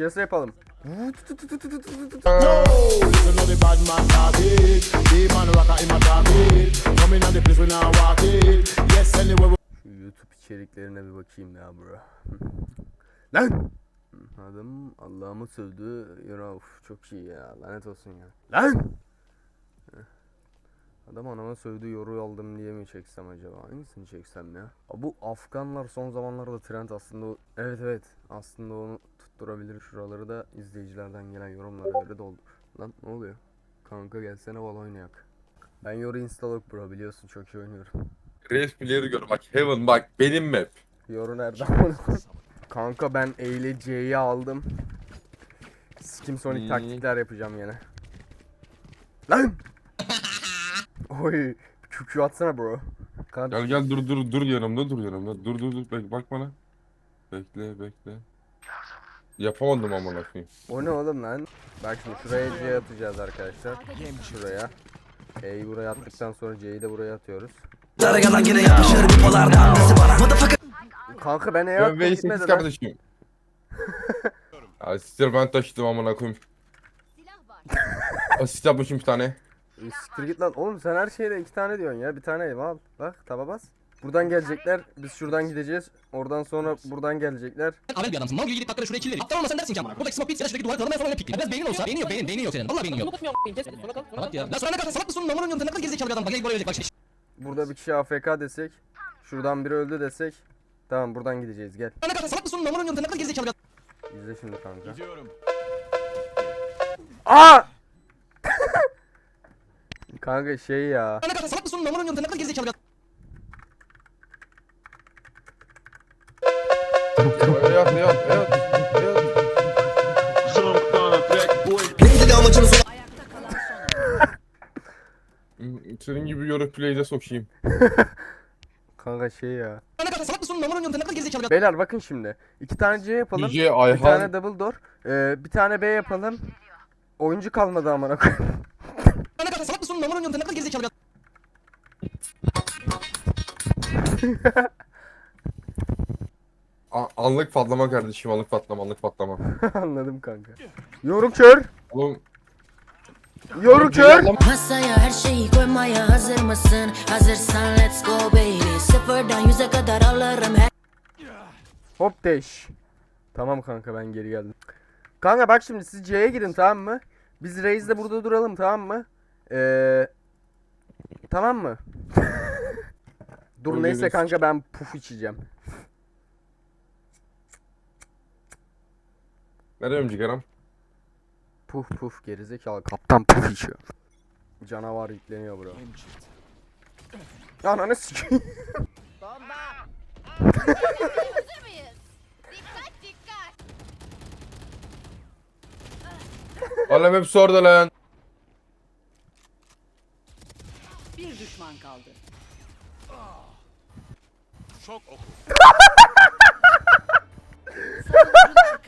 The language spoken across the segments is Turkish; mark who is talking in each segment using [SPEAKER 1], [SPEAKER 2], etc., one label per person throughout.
[SPEAKER 1] Piyasa yapalım. YouTube içeriklerine bir bakayım ya bro. Lan! Adam Allah'ımı sövdü. Ya of çok iyi ya. Lanet olsun ya. Lan! Adam anama sövdü yoru aldım diye mi çeksem acaba? Hangisini çeksem ya? Bu Afganlar son zamanlarda trend aslında. Evet evet. Aslında onu tutturabilir. Şuraları da izleyicilerden gelen yorumlara göre doldur. Lan ne oluyor? Kanka gelsene Valo oynayak. Ben yoru instalok bro biliyorsun çok iyi oynuyorum.
[SPEAKER 2] Player'ı gör bak Heaven bak benim map.
[SPEAKER 1] Yoru nereden Kanka ben E ile C'yi aldım. Skim Sonic
[SPEAKER 2] Hmm.
[SPEAKER 1] taktikler yapacağım yine. Lan! Oy, QQ atsana bro. Kanka
[SPEAKER 2] Gel gel dur dur dur yanımda dur yanımda. Dur dur dur bek bak bana. Bekle bekle. Yapamadım amına koyayım.
[SPEAKER 1] o ne oğlum lan? Bak şimdi şuraya C atacağız arkadaşlar. Şuraya. E'yi buraya attıktan sonra C'yi de buraya atıyoruz. Kanka ben E'ye
[SPEAKER 2] Ben
[SPEAKER 1] attım
[SPEAKER 2] V8
[SPEAKER 1] gitmedi lan.
[SPEAKER 2] kardeşim. Asistir ben taşıdım amına koyayım. Asist yapmışım bir tane.
[SPEAKER 1] E, Siktir git lan. Oğlum sen her şeyde iki tane diyorsun ya. Bir tane ev al. Bak taba bas. Buradan gelecekler. Biz şuradan gideceğiz. Oradan sonra buradan gelecekler.
[SPEAKER 3] Amel bir adamsın. Mal gibi gidip dakikada şuraya killeri. Aptal olmasan dersin ki amına. Buradaki smoke pit ya da şuradaki duvarı kırılmaya sonra öyle piknik. Biraz beynin olsa. Beynin yok beynin. Beynin yok senin. Valla beynin yok. Salak ya. La sonra ne kadar salak mısın? Namuran yöntemine kadar gerizekalı bir adam. Bak gel buraya verecek bak şimdi.
[SPEAKER 1] Burada bir kişi AFK desek. Şuradan biri öldü desek. Tamam buradan gideceğiz gel.
[SPEAKER 3] Ne kadar salak mısın? Namuran yöntemine kadar gerizekalı bir adam.
[SPEAKER 1] İzle şimdi kanka. Aa! Kanka şey ya.
[SPEAKER 3] Ne kadar salak mısın? Namuran yöntemine kadar gerizekalı bir adam.
[SPEAKER 2] Yat yat yat yat.
[SPEAKER 4] Neydi amacını sor
[SPEAKER 2] Senin gibi yoru play'de sokayım.
[SPEAKER 1] Kanka şey ya.
[SPEAKER 3] Ne kadar salak mısın? Namuran yöntemine kadar gerizekalı bir adam.
[SPEAKER 1] Beyler bakın şimdi. iki tane C yapalım.
[SPEAKER 2] DJ
[SPEAKER 1] Bir tane double door. Ee, bir tane B yapalım. Oyuncu kalmadı amına koyayım.
[SPEAKER 3] Ne salak mısın? Namuran yöntemine kadar gerizekalı bir.
[SPEAKER 2] A- Anlık patlama kardeşim anlık patlama anlık patlama.
[SPEAKER 1] Anladım kanka. Yorum kör.
[SPEAKER 2] Oğlum.
[SPEAKER 1] Yorum kör.
[SPEAKER 5] Masaya her şeyi koymaya hazır mısın? Hazırsan let's go baby Sıfırdan yüze kadar alırım her
[SPEAKER 1] Hop deş. Tamam kanka ben geri geldim. Kanka bak şimdi siz C'ye gidin tamam mı? Biz Reis'le burada duralım tamam mı? Ee, tamam mı? Dur
[SPEAKER 2] Öyle
[SPEAKER 1] neyse kanka ben puf içeceğim.
[SPEAKER 2] Ne diyorum cigaram?
[SPEAKER 1] Puf puf gerizekalı kaptan puf içiyor. Canavar yükleniyor bro. Ananı sikeyim.
[SPEAKER 2] Oğlum hepsi orada lan.
[SPEAKER 6] Bir düşman kaldı.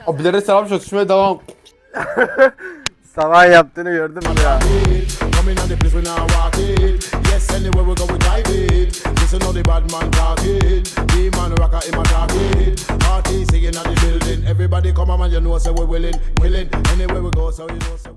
[SPEAKER 2] Abilere selam çatışmaya devam.
[SPEAKER 1] Sabah yaptığını gördüm ya.
[SPEAKER 7] Coming on the place when I walk it. Yes, anywhere we go, we drive it. Listen to the bad man talk it. The man rocker in my talk it. Party singing at the building. Everybody come on, man, you know, so we're willing, willing. Anywhere we go, so you know, so.